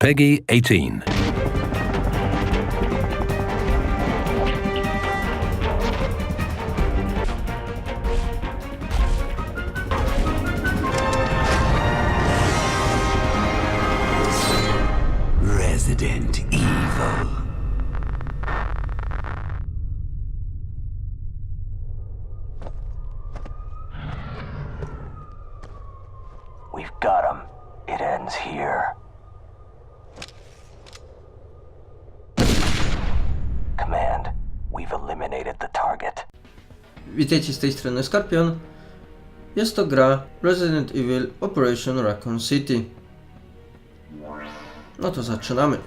Peggy 18. Witajcie z tej strony Skorpion. Jest to gra Resident Evil Operation Raccoon City. No to zaczynamy.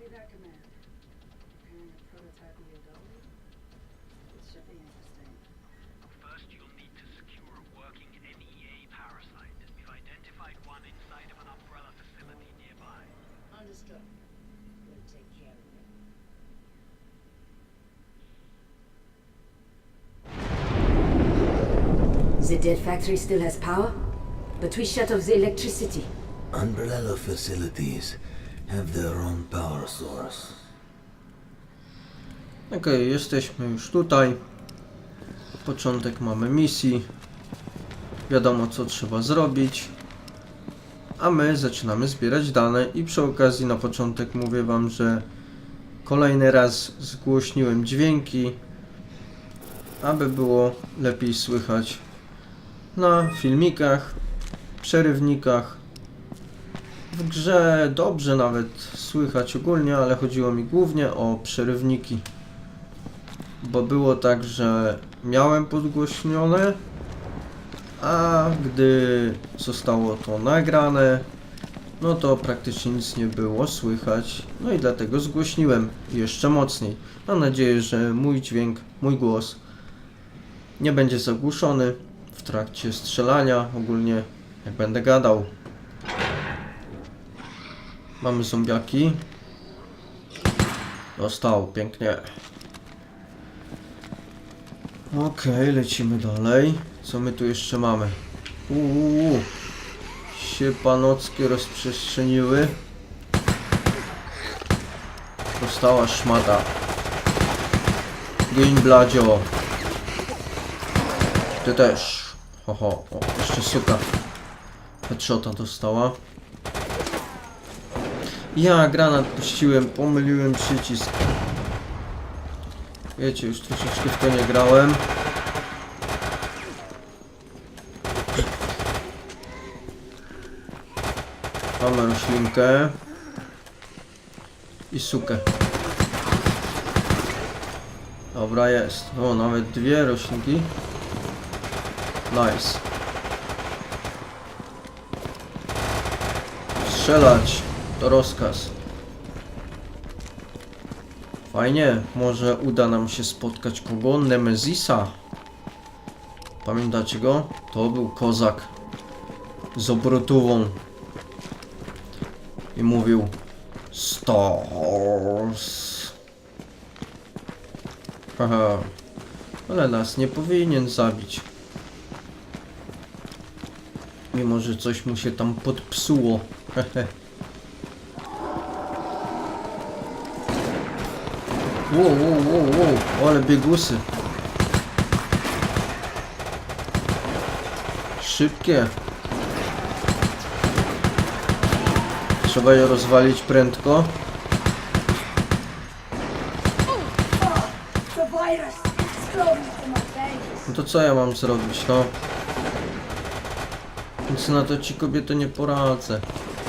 Copy that command. Preparing a prototype EOW? This should be interesting. First, you'll need to secure a working NEA parasite. We've identified one inside of an umbrella facility nearby. Understood. We'll take care of it. The dead factory still has power, but we shut off the electricity. Umbrella facilities have their own power source. Okej, jesteśmy już tutaj. Początek mamy misji. Wiadomo co trzeba zrobić. A my zaczynamy zbierać dane i przy okazji na początek mówię wam, że kolejny raz zgłośniłem dźwięki, aby było lepiej słychać na filmikach, przerywnikach. W grze dobrze nawet słychać ogólnie, ale chodziło mi głównie o przerywniki. Bo było tak, że miałem podgłośnione, a gdy zostało to nagrane, no to praktycznie nic nie było słychać. No i dlatego zgłośniłem jeszcze mocniej. Mam nadzieję, że mój dźwięk, mój głos nie będzie zagłuszony w trakcie strzelania, ogólnie jak będę gadał. Mamy zombiaki. Dostał, pięknie. Okej, lecimy dalej. Co my tu jeszcze mamy? Uuu, się panockie rozprzestrzeniły. Dostała szmata. Gin Bladzio. Ty też. Ho, ho. O, jeszcze suka. Headshota dostała. Ja granat puściłem, pomyliłem przycisk. Wiecie, już troszeczkę w to nie grałem. Mamy roślinkę. I sukę. Dobra, jest. O, nawet dwie roślinki. Nice. Strzelać. To rozkaz. Fajnie, może uda nam się spotkać kogo? Nemezisa. Pamiętacie go? To był kozak z obrotową. I mówił Stars. Haha. Ale nas nie powinien zabić. Mimo, że coś mu się tam podpsuło. Hehe. Wow, wow, wow, wow, ale biegusy. Szybkie. Trzeba je rozwalić prędko. No to co ja mam zrobić, no? Nic na to ci kobiety nie poradzę.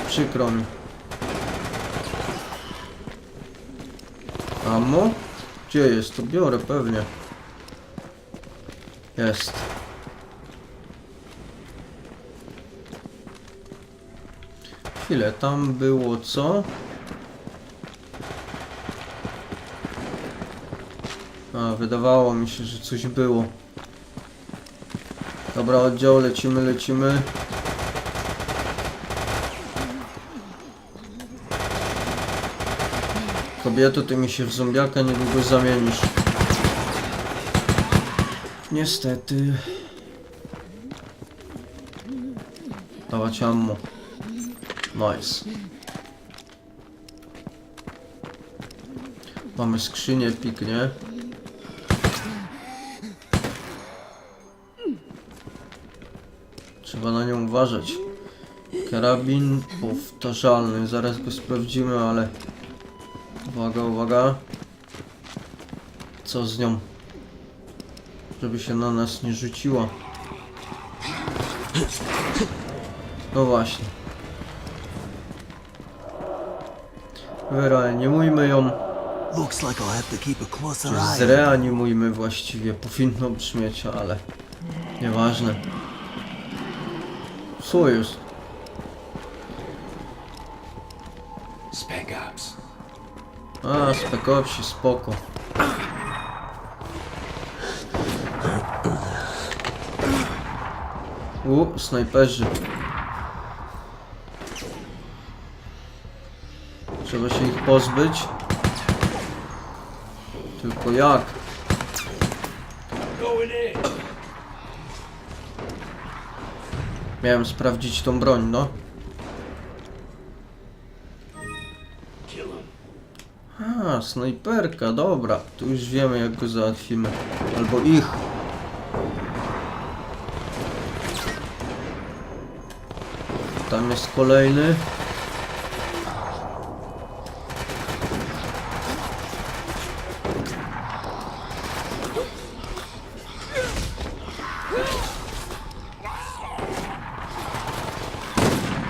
Przykro mi. Amo? Gdzie jest? To biorę pewnie. Jest. Chwilę, tam było co? A, wydawało mi się, że coś było. Dobra, oddział, lecimy, lecimy. Kobieto, ty mi się w zombiaka niedługo zamienisz. Niestety. Dawać ammo. Nice. Mamy skrzynię, piknie. Trzeba na nią uważać. Karabin powtarzalny. Zaraz go sprawdzimy, ale... Uwaga, uwaga. Co z nią? Żeby się na nas nie rzuciła. No właśnie. Wyreanimujmy ją. Czy zreanimujmy właściwie. Powinno brzmieć, ale... Nieważne. Co jest? A, Spec Opsi, spoko. U, snajperzy. Trzeba się ich pozbyć. Tylko jak? Miałem sprawdzić tą broń, no. A, snajperka, dobra. Tu już wiemy jak go załatwimy. Albo ich. Tam jest kolejny.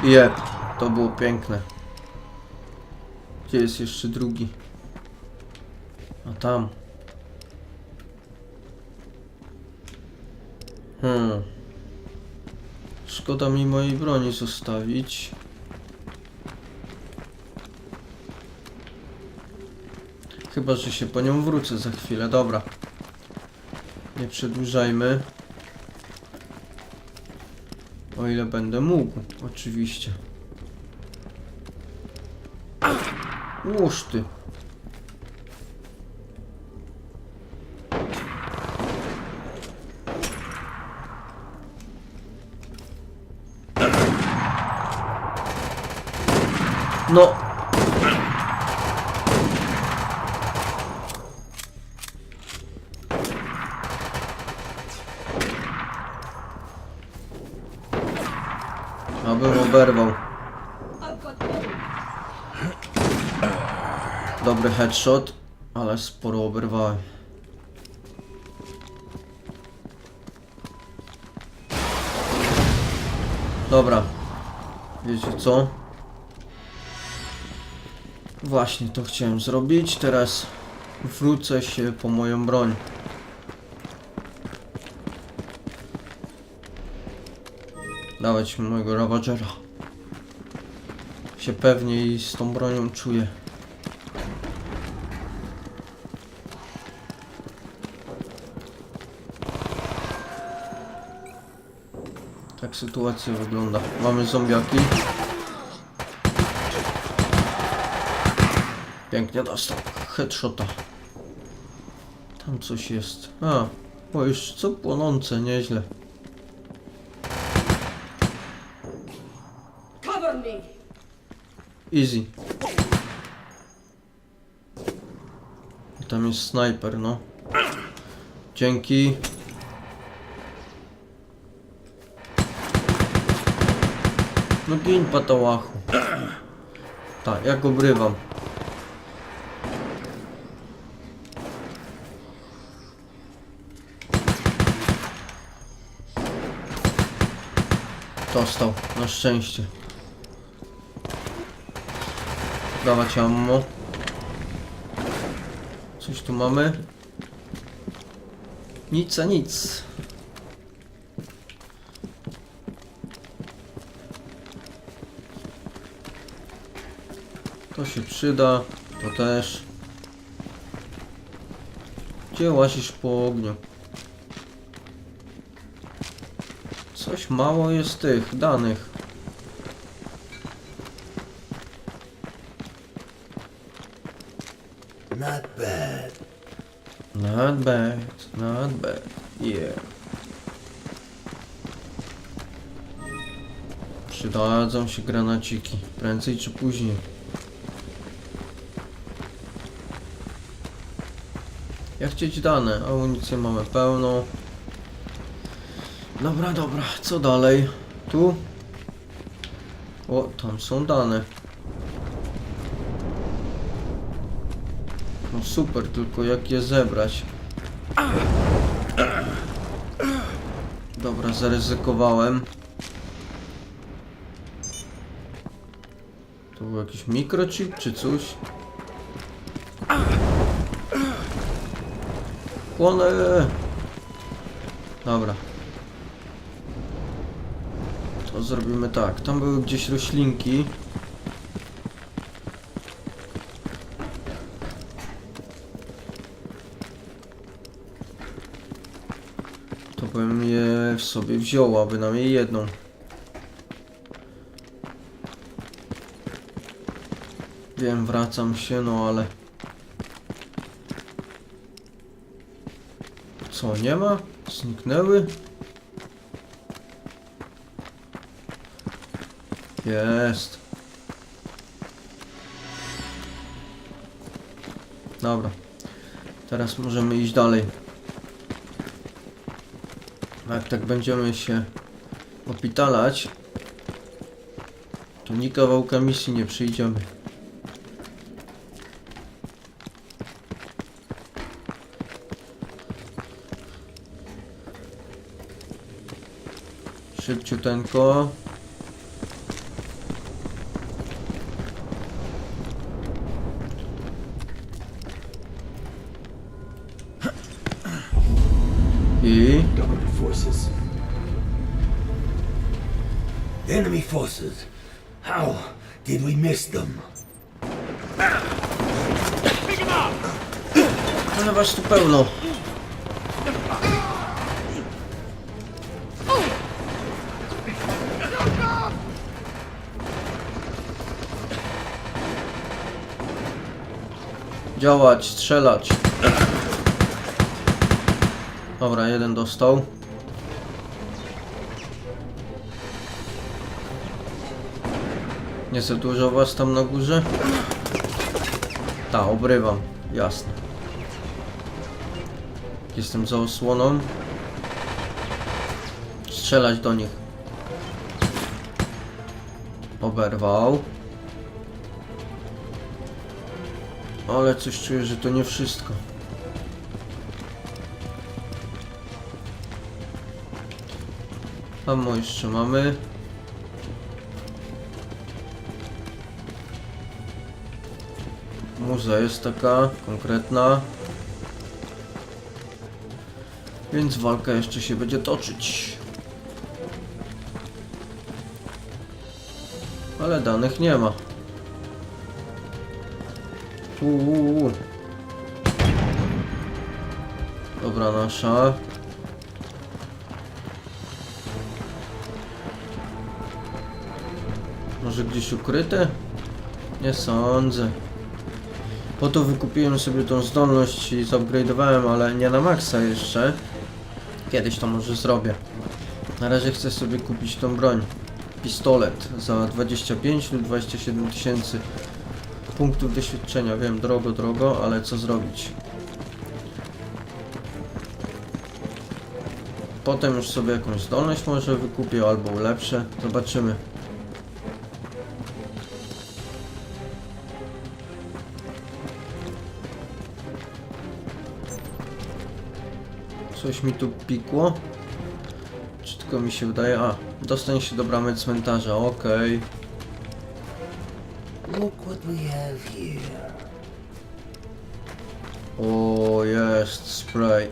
Jep, to było piękne. Gdzie jest jeszcze drugi? A tam. Hmm. Szkoda mi mojej broni zostawić. Chyba, że się po nią wrócę za chwilę. Dobra. Nie przedłużajmy. O ile będę mógł, oczywiście. Łóż ty. No. Headshot, ale sporo oberwałem. Dobra. Wiecie co? Właśnie to chciałem zrobić. Teraz wrócę się po moją broń. Dawać mojego Ravagera. Się pewniej z tą bronią czuję. Tak sytuacja wygląda. Mamy zombiaki. Pięknie dostał. Headshota. Tam coś jest. A, o już co płonące, nieźle. Easy. I Tam jest snajper, no. Dzięki. No gin patałachu. Tak, jak obrywam. Dostał, na szczęście. Dawać ammo. Coś tu mamy? Nic a nic. To się przyda, to też. Gdzie łazisz po ogniu? Coś mało jest tych danych. Not bad. Not bad, not bad. Yeah. Przydadzą się granaciki, prędzej czy później. Jak chcieć dane? Amunicję mamy pełną. Dobra, dobra, co dalej? Tu? O, tam są dane. No super, tylko jak je zebrać? Dobra, zaryzykowałem. To był jakiś mikrochip czy coś? Płonę! Dobra. To zrobimy tak. Tam były gdzieś roślinki. To bym je w sobie wziął, a bynajmniej jedną. Wiem, wracam się, no ale... Co, nie ma? Zniknęły? Jest. Dobra. Teraz możemy iść dalej. Jak tak będziemy się opitalać, to ni kawałka misji nie przyjdziemy. Szybciuteńko. I. Enemy forces. How did we miss them? was tu pełno. Działać, strzelać. Dobra, jeden dostał. Nie za dużo was tam na górze? Ta, obrywam. Jasne. Jestem za osłoną. Strzelać do nich. Oberwał. Ale coś czuję, że to nie wszystko. Ammo jeszcze mamy. Muza jest taka konkretna. Więc walka jeszcze się będzie toczyć. Ale danych nie ma. Uuu. Dobra, nasza. Może gdzieś ukryte? Nie sądzę. Po to wykupiłem sobie tą zdolność i zupgrade'owałem, ale nie na maksa jeszcze. Kiedyś to może zrobię. Na razie chcę sobie kupić tą broń. Pistolet za 25 lub 27 tysięcy punktów doświadczenia. Wiem, drogo, drogo, ale co zrobić? Potem już sobie jakąś zdolność może wykupię albo ulepszę. Zobaczymy. Coś mi tu pikło? Czy tylko mi się wydaje? A, Dostań się do bramy cmentarza, okej. Look what we have here. O, jest spray.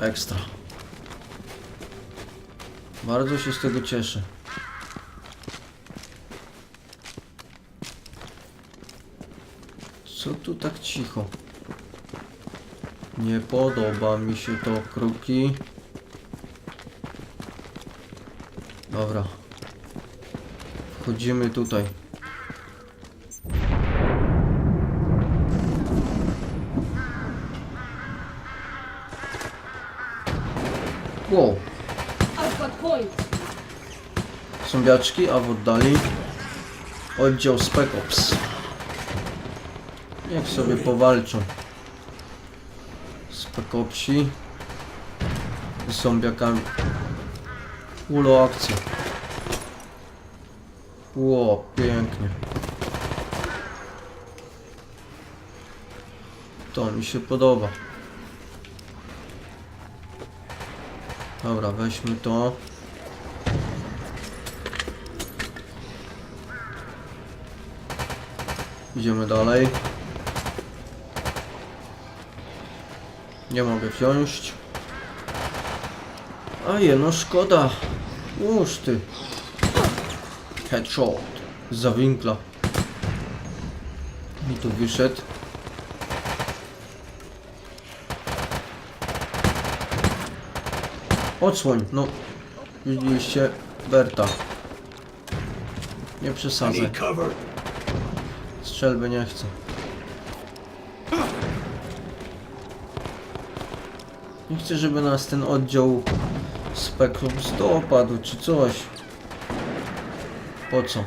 Ekstra. Bardzo się z tego cieszę. Co tu tak cicho? Nie podoba mi się to, kruki. Dobra. Wchodzimy tutaj. Wow. Zombiaczki, a w oddali oddział Spec Ops. Niech sobie powalczą. Spec Opsi z zombiakami. Ulo akcja. Ło, pięknie. To mi się podoba. Dobra, weźmy to. Idziemy dalej. Nie mogę wziąć. A je, no szkoda. Uż ty. Headshot. Za winkla. Mi tu wyszedł. Odsłoń, no. Widzieliście Berta. Nie przesadzę. Strzelby nie chcę. Nie chcę, żeby nas ten oddział Spectrum dopadł czy coś. Po co?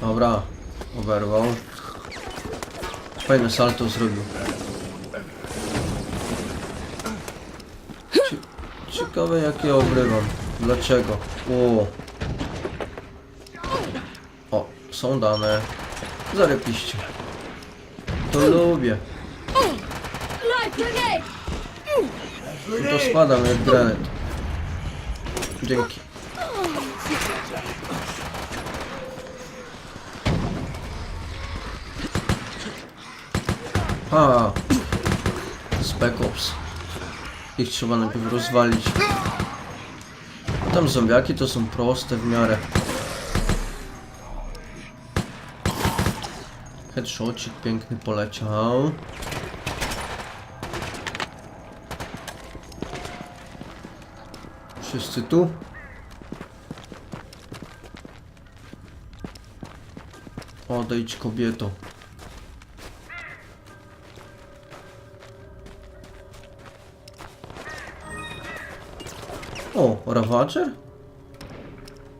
Dobra, oberwał. Fajne salto zrobił. Cie- Ciekawe jak ja obrywam. Dlaczego? O. O, są dane. Zarepiście. To lubię. To spadam jak granat. Dzięki. A, Spec Ops. Ich trzeba najpierw rozwalić. Tam zombiaki to są proste w miarę. Headshotcik piękny poleciał. Wszyscy tu? Odejdź kobieto. Ravager?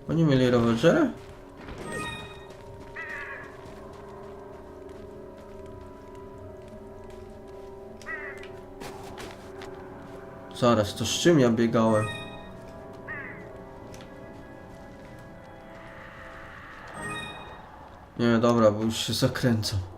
Oni mieli Ravagera? Zaraz, to z czym ja biegałem? Nie, dobra, bo już się zakręcam.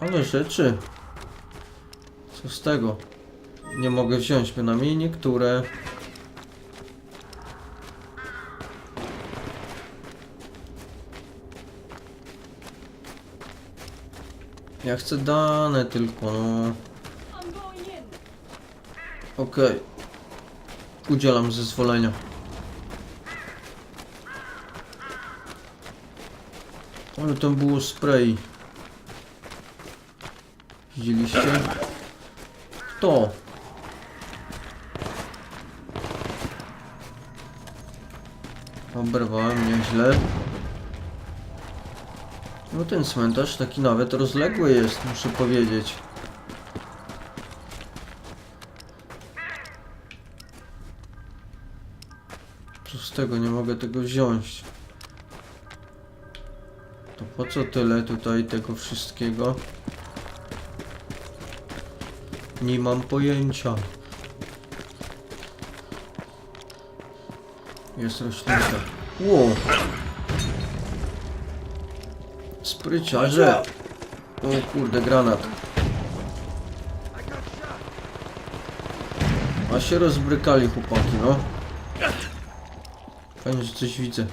Ale rzeczy. Co z tego? Nie mogę wziąć bynajmniej niektóre. Ja chcę dane tylko, no. Okej. Udzielam zezwolenia. Ale tam było spray. Widzieliście? Kto? Oberwałem nieźle. No ten cmentarz taki nawet rozległy jest, muszę powiedzieć. Co z tego nie mogę tego wziąć? To po co tyle tutaj tego wszystkiego? Nie mam pojęcia. Jest roślinka. Ło! Spryciarze! O kurde, granat. A się rozbrykali chłopaki, no. Fajnie, że coś widzę.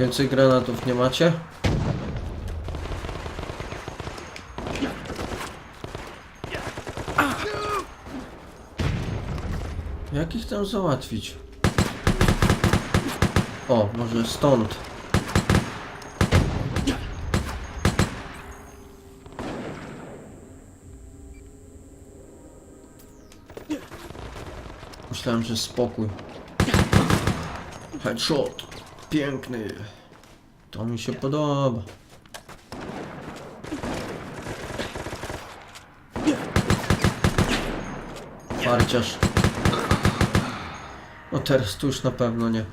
Więcej granatów nie macie? Jak ich tam załatwić? O, może stąd. Myślałem, że spokój. Headshot. Piękny. To mi się podoba. Farciarz. No teraz tu już na pewno nie.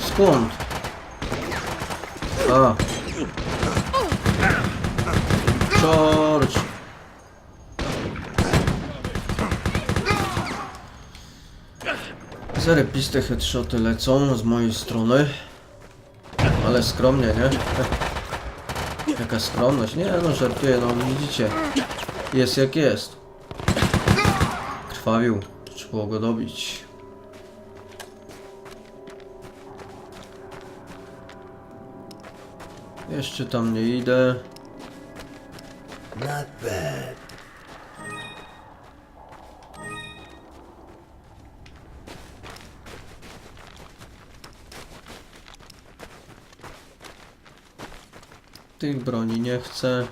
Skąd? A. George. Zarepiste headshoty lecą z mojej strony. Ale skromnie, nie? Jaka skromność? Nie no, żartuję, no widzicie. Jest jak jest. Krwawił. Trzeba go dobić. Jeszcze tam nie idę. Tych broni nie chcę.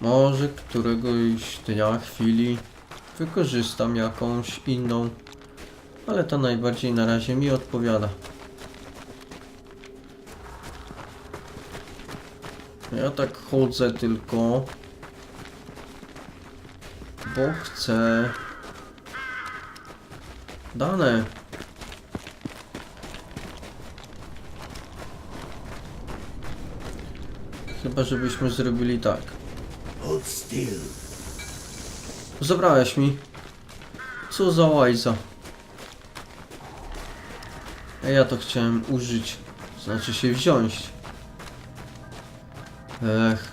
Może któregoś dnia, chwili wykorzystam jakąś inną, ale ta najbardziej na razie mi odpowiada. Ja tak chodzę tylko, bo chcę dane. Chyba żebyśmy zrobili tak. Zabrałeś mi. Co za łajza. Ja to chciałem użyć. Znaczy się wziąć. Ech.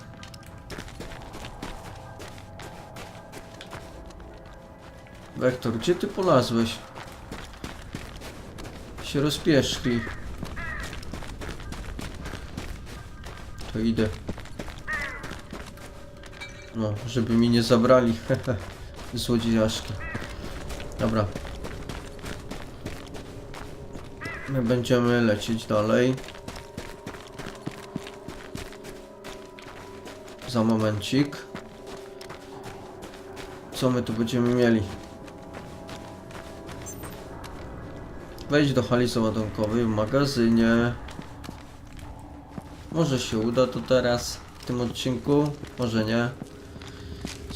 Wektor, gdzie ty polazłeś? Się rozpieszli. To idę. No, żeby mi nie zabrali. Złodziejaszki. Dobra. My będziemy lecieć dalej. Za momencik. Co my tu będziemy mieli? Wejdź do hali załadunkowej w magazynie. Może się uda to teraz w tym odcinku, może nie.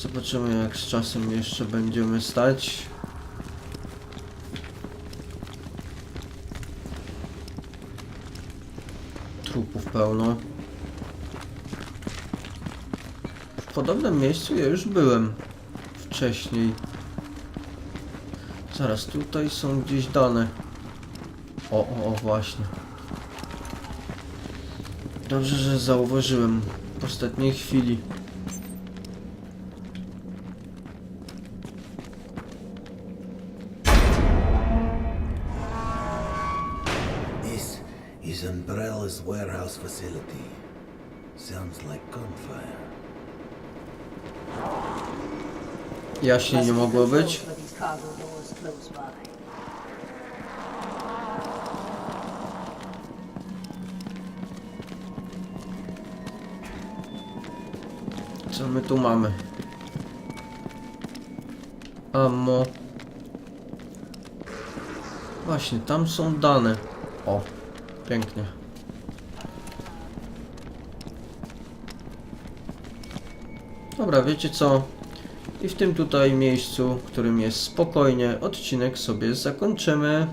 Zobaczymy jak z czasem jeszcze będziemy stać. Trupów pełno. W podobnym miejscu ja już byłem wcześniej. Zaraz, tutaj są gdzieś dane. O, o, o, właśnie. Dobrze, że zauważyłem w ostatniej chwili. Facility. Sounds like gunfire. Jaśniej nie mogło być. Co my tu mamy? Ammo. Właśnie, tam są dane. O, pięknie. Dobra, wiecie co? I w tym tutaj miejscu, w którym jest spokojnie, odcinek sobie zakończymy.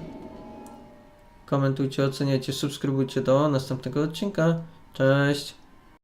Komentujcie, oceniajcie, subskrybujcie do następnego odcinka. Cześć!